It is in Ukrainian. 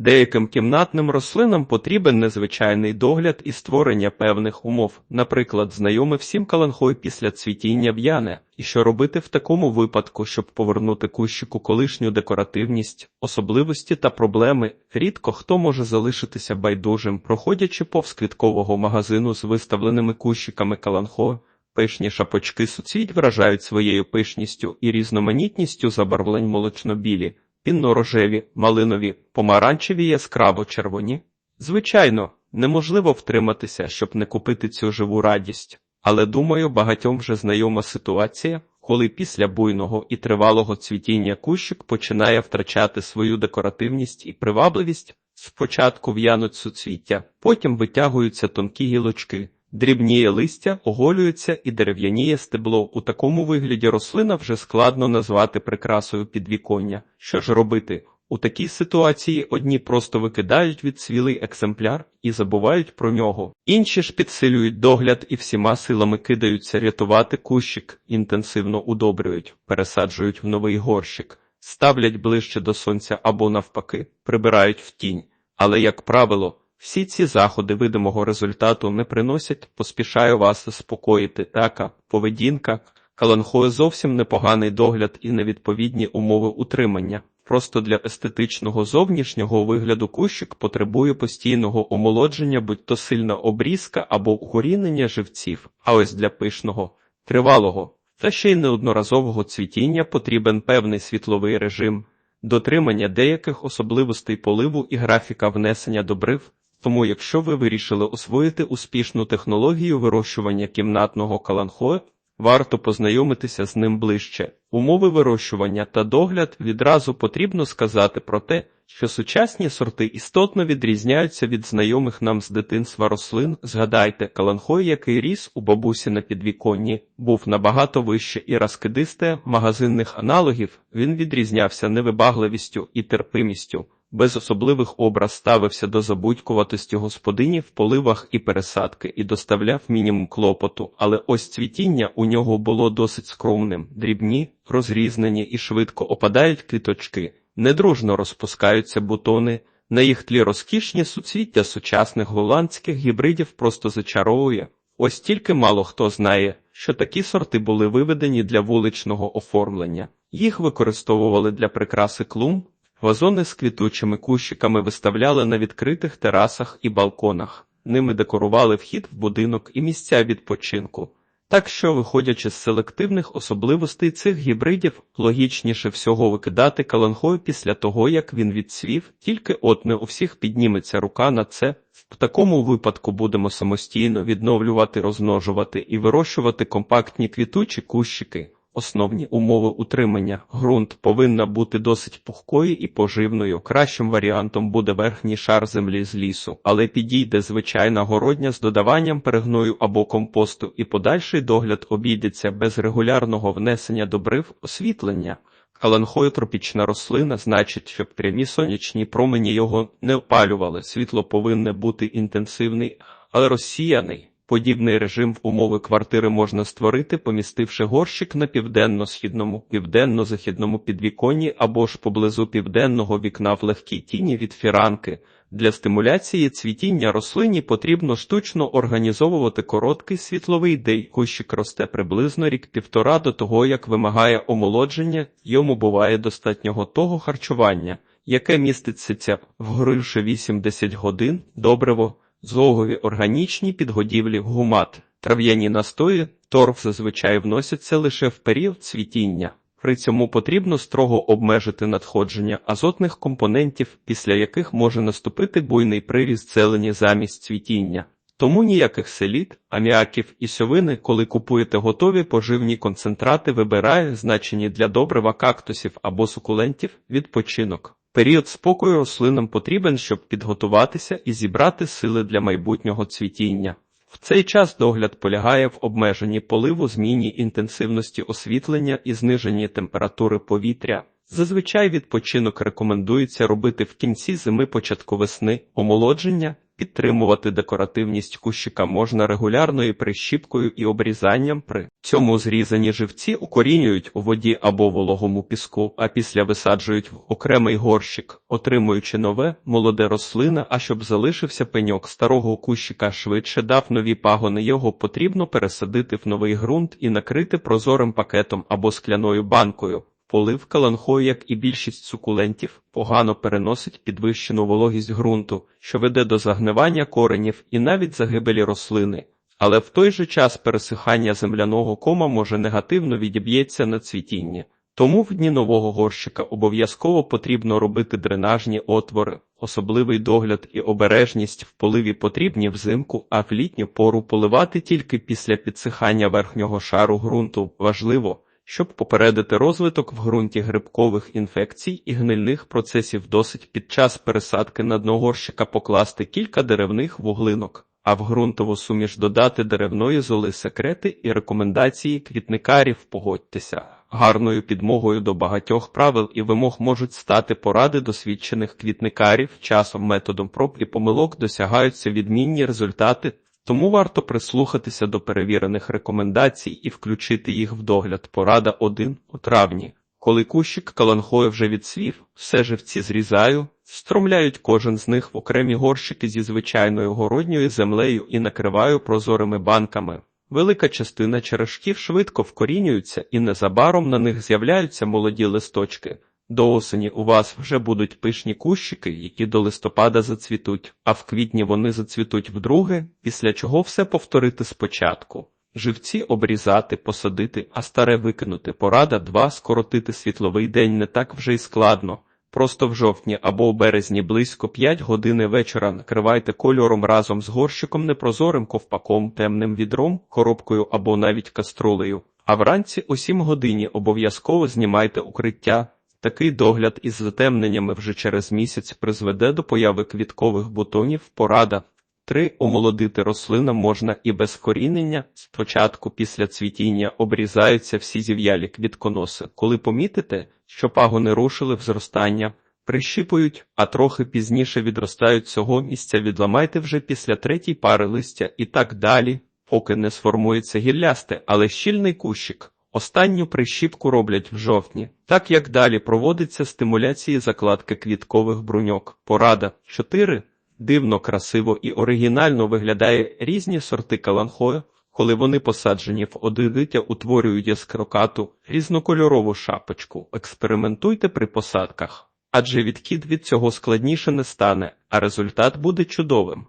Деяким кімнатним рослинам потрібен незвичайний догляд і створення певних умов, наприклад, знайоме всім каланхой після цвітіння в'яне, і що робити в такому випадку, щоб повернути кущику колишню декоративність, особливості та проблеми. Рідко хто може залишитися байдужим, проходячи повз квіткового магазину з виставленими кущиками каланхо. Пишні шапочки суцвіть вражають своєю пишністю і різноманітністю забарвлень молочно-білі, пінно-рожеві, малинові, помаранчеві яскраво-червоні. Звичайно, неможливо втриматися, щоб не купити цю живу радість, але думаю, багатьом вже знайома ситуація, коли після буйного і тривалого цвітіння кущик починає втрачати свою декоративність і привабливість. Спочатку в'януть суцвіття, потім витягуються тонкі гілочки. Дрібніє листя, оголюється і дерев'яніє стебло. У такому вигляді рослина вже складно назвати прикрасою підвіконня. Що ж робити? У такій ситуації одні просто викидають відсвілий екземпляр і забувають про нього. Інші ж підсилюють догляд і всіма силами кидаються рятувати кущик, інтенсивно удобрюють, пересаджують в новий горщик, ставлять ближче до сонця або навпаки, прибирають в тінь. Але, як правило, всі ці заходи видимого результату не приносять, поспішаю вас заспокоїти. Така поведінка каланхою зовсім непоганий догляд і невідповідні умови утримання. Просто для естетичного зовнішнього вигляду кущик потребує постійного омолодження, будь то сильна обрізка або укорінення живців, а ось для пишного, тривалого та ще й неодноразового цвітіння потрібен певний світловий режим, дотримання деяких особливостей поливу і графіка внесення добрив. Тому, якщо ви вирішили освоїти успішну технологію вирощування кімнатного каланхо, варто познайомитися з ним ближче. Умови вирощування та догляд відразу потрібно сказати про те, що сучасні сорти істотно відрізняються від знайомих нам з дитинства рослин. Згадайте, каланхой, який ріс у бабусі на підвіконні, був набагато вище і розкидисте магазинних аналогів. Він відрізнявся невибагливістю і терпимістю без особливих образ ставився до забудькуватості господині в поливах і пересадки і доставляв мінімум клопоту, але ось цвітіння у нього було досить скромним, дрібні, розрізнені і швидко опадають квіточки, недружно розпускаються бутони. На їх тлі розкішні суцвіття сучасних голландських гібридів просто зачаровує. Ось тільки мало хто знає, що такі сорти були виведені для вуличного оформлення. Їх використовували для прикраси клумб, Вазони з квітучими кущиками виставляли на відкритих терасах і балконах, ними декорували вхід в будинок і місця відпочинку. Так що, виходячи з селективних особливостей цих гібридів, логічніше всього викидати каланхою після того, як він відсвів, тільки от не у всіх підніметься рука на це. В такому випадку будемо самостійно відновлювати, розмножувати і вирощувати компактні квітучі кущики. Основні умови утримання. Ґрунт повинна бути досить пухкою і поживною. Кращим варіантом буде верхній шар землі з лісу, але підійде звичайна городня з додаванням перегною або компосту, і подальший догляд обійдеться без регулярного внесення добрив освітлення. Каланхоєтропічна рослина значить, щоб прямі сонячні промені його не опалювали. Світло повинне бути інтенсивний, але розсіяний. Подібний режим в умови квартири можна створити, помістивши горщик на південно-східному, південно-західному підвіконні або ж поблизу південного вікна в легкій тіні від фіранки. Для стимуляції цвітіння рослині потрібно штучно організовувати короткий світловий день. Кущик росте приблизно рік-півтора до того, як вимагає омолодження, йому буває достатньо готового харчування, яке міститься вгоривши 8-10 годин, добриво. Зогові органічні підгодівлі, гумат, трав'яні настої, торф зазвичай вносяться лише в період цвітіння. При цьому потрібно строго обмежити надходження азотних компонентів, після яких може наступити буйний приріст зелені замість цвітіння. Тому ніяких селіт, аміаків і сьовини, коли купуєте готові поживні концентрати, вибирає значені для добрива кактусів або сукулентів відпочинок. Період спокою рослинам потрібен, щоб підготуватися і зібрати сили для майбутнього цвітіння. В цей час догляд полягає в обмеженні поливу, зміні інтенсивності освітлення і зниженні температури повітря. Зазвичай відпочинок рекомендується робити в кінці зими початку весни, омолодження Підтримувати декоративність кущика можна регулярною прищіпкою і обрізанням. При цьому зрізані живці укорінюють у воді або вологому піску, а після висаджують в окремий горщик, отримуючи нове молоде рослина. А щоб залишився пеньок старого кущика, швидше дав нові пагони. Його потрібно пересадити в новий ґрунт і накрити прозорим пакетом або скляною банкою. Полив каланхою, як і більшість сукулентів, погано переносить підвищену вологість ґрунту, що веде до загнивання коренів і навіть загибелі рослини. Але в той же час пересихання земляного кома може негативно відіб'ється на цвітінні. Тому в дні нового горщика обов'язково потрібно робити дренажні отвори, особливий догляд і обережність в поливі потрібні взимку, а в літню пору поливати тільки після підсихання верхнього шару ґрунту. Важливо, щоб попередити розвиток в ґрунті грибкових інфекцій і гнильних процесів досить під час пересадки на дно покласти кілька деревних вуглинок, а в ґрунтову суміш додати деревної золи секрети і рекомендації квітникарів погодьтеся. Гарною підмогою до багатьох правил і вимог можуть стати поради досвідчених квітникарів. Часом методом проб і помилок досягаються відмінні результати, тому варто прислухатися до перевірених рекомендацій і включити їх в догляд. Порада 1 у травні. Коли кущик каланхою вже відсвів, все живці зрізаю, стромляють кожен з них в окремі горщики зі звичайною городньою землею і накриваю прозорими банками. Велика частина черешків швидко вкорінюються і незабаром на них з'являються молоді листочки. До осені у вас вже будуть пишні кущики, які до листопада зацвітуть, а в квітні вони зацвітуть вдруге, після чого все повторити спочатку. Живці обрізати, посадити, а старе викинути. Порада 2. Скоротити світловий день не так вже й складно. Просто в жовтні або в березні близько 5 години вечора накривайте кольором разом з горщиком непрозорим ковпаком, темним відром, коробкою або навіть каструлею. А вранці о 7 годині обов'язково знімайте укриття. Такий догляд із затемненнями вже через місяць призведе до появи квіткових бутонів. Порада 3. Омолодити рослина можна і без корінення. Спочатку після цвітіння обрізаються всі зів'ялі квітконоси. Коли помітите, що пагони рушили в зростання, прищіпують, а трохи пізніше відростають цього місця, відламайте вже після третій пари листя і так далі, поки не сформується гіллясте, але щільний кущик. Останню прищіпку роблять в жовтні, так як далі проводиться стимуляції закладки квіткових бруньок. Порада 4. Дивно, красиво і оригінально виглядає різні сорти каланхою, коли вони посаджені в одиниття утворюють яскрокату, різнокольорову шапочку. Експериментуйте при посадках, адже відкид від цього складніше не стане, а результат буде чудовим.